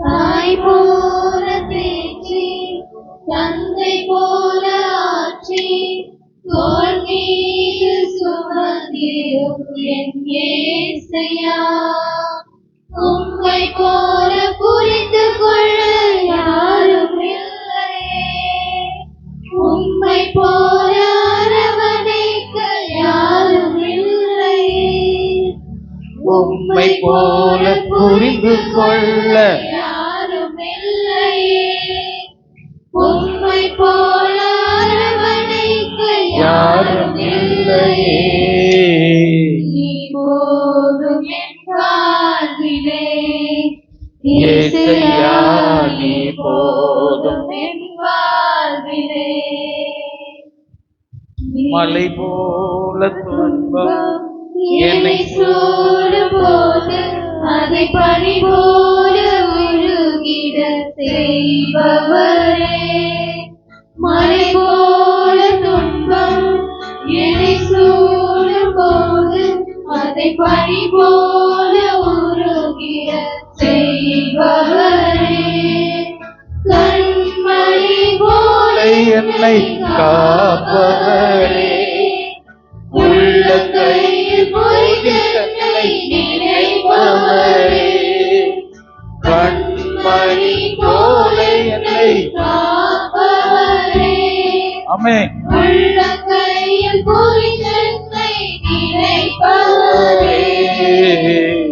தாய் போல தேற்றி தந்தை போல ஆற்றி தோல் மீது சுமந்திரும் என் ஏசையா உம்மை போல புரிந்து கொள்ள உம்மை போல புரிந்து கொள்ள. உம்மை போல அரவணைக்க யாரும் இல்லையே நீ போதும் என் வாழ்விலே இயேசையா, நீ போதும் என் வாழ்விலே மலை போல துன்பம் என்னை சூழும் போது அதை பனி போல உருகிட செய்பவரே. மழை போல துன்பம் என்னை சூழும் போது அதை பனி போல உருகிட செய்பவரே. கண்மணி போல என்னை காப்பவரே. உள்ள அமே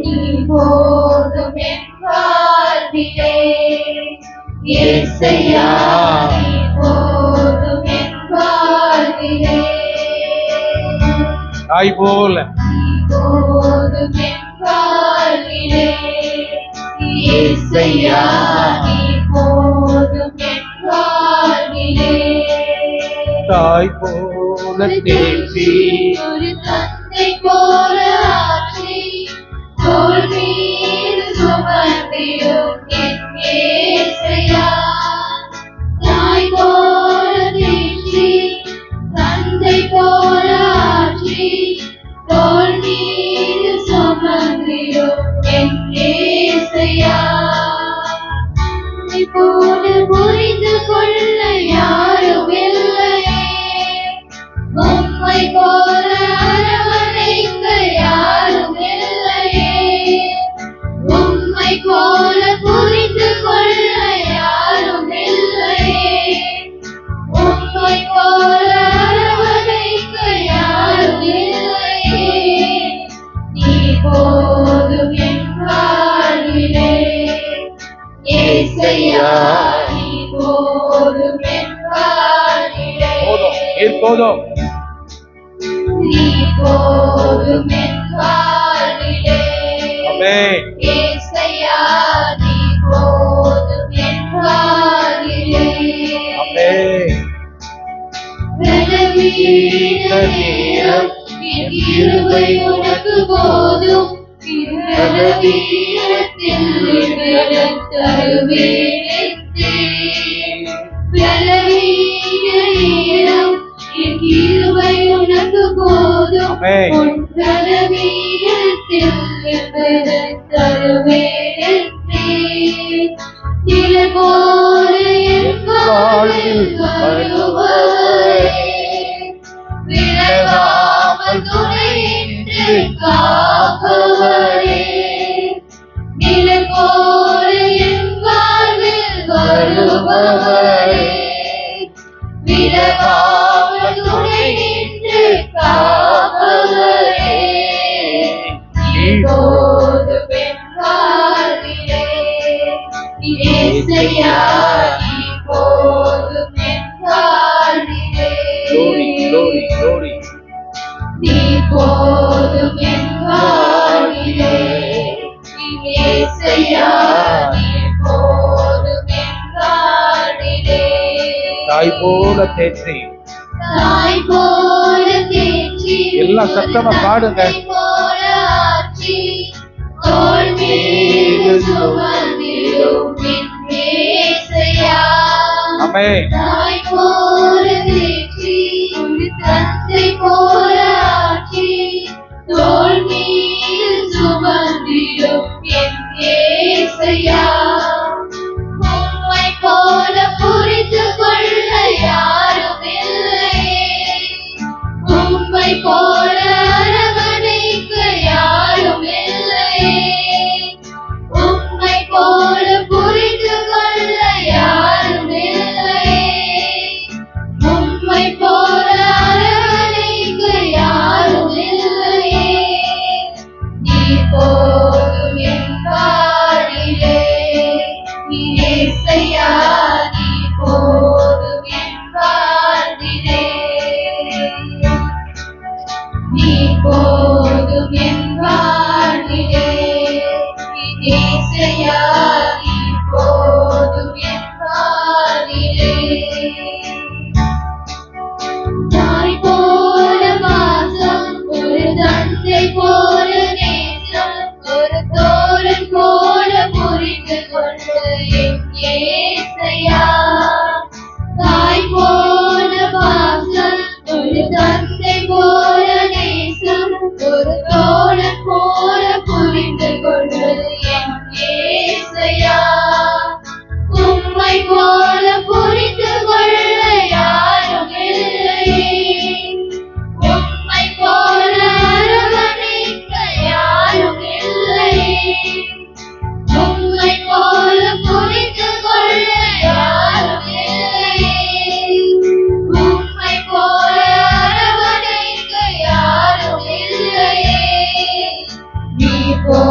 நீ போதும் என் வாழ்விலே. தாய் போல. போதும் என் வாழ்விலே. இயேசையா தாய் போல தேற்றி ஒரு தந்தை போல பலவீன நேரம் என் கிருபை உனக்கு போதும். பலவீனத்தில் போதும் தாய் போல தேற்றி. எல்லாம் சத்தமா பாடுங்க. தந்தை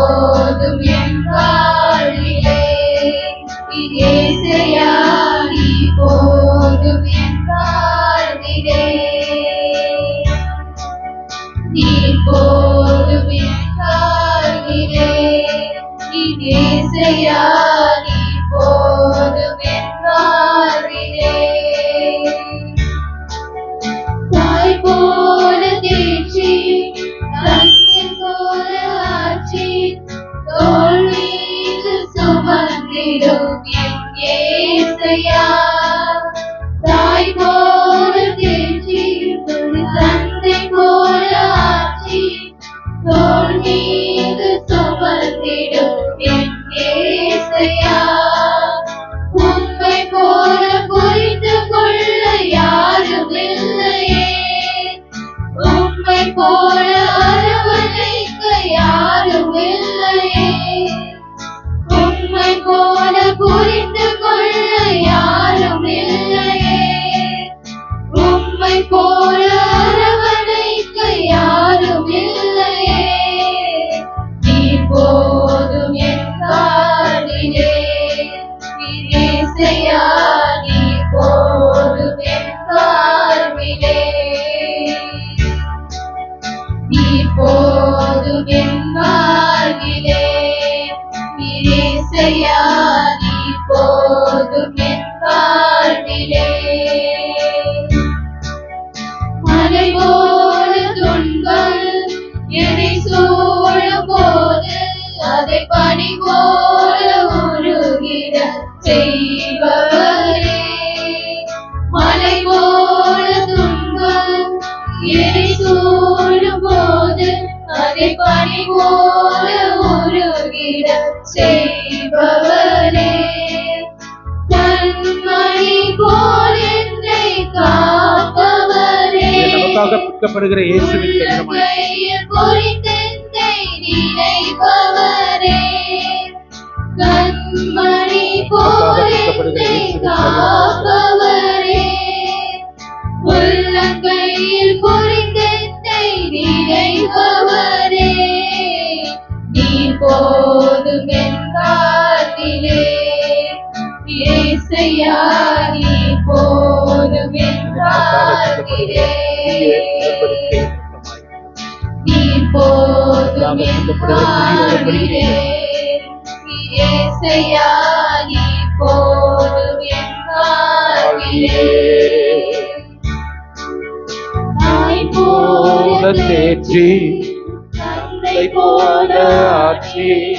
எப்போதும் என்றால் போல அரவணைக்க யாரும் இல்லையே உண்மை போல புரிந்து கொள்ள யாரும் இல்லையே உண்மை போல அரவணைக்க யாரும் இல்லையே நீ போ பனி போல உருகிட செய்வரே மலை போல துன்பம் எரி சூழும் போது அதை பனி போல உருகிட செய்பவரே கண்மணி போல இயேசுவின் நினைப்பவர் அழைக்கப்படுகிற இயேசுவின் காப்பவரே. உள்ளங்கையில் பொறிந்தத்தை நிறைப்பவரே நீர் போதும் என் காத்திலே இயேசையா நீர் போதும் என் காத்திலே இயேசையா the deity, they pour it to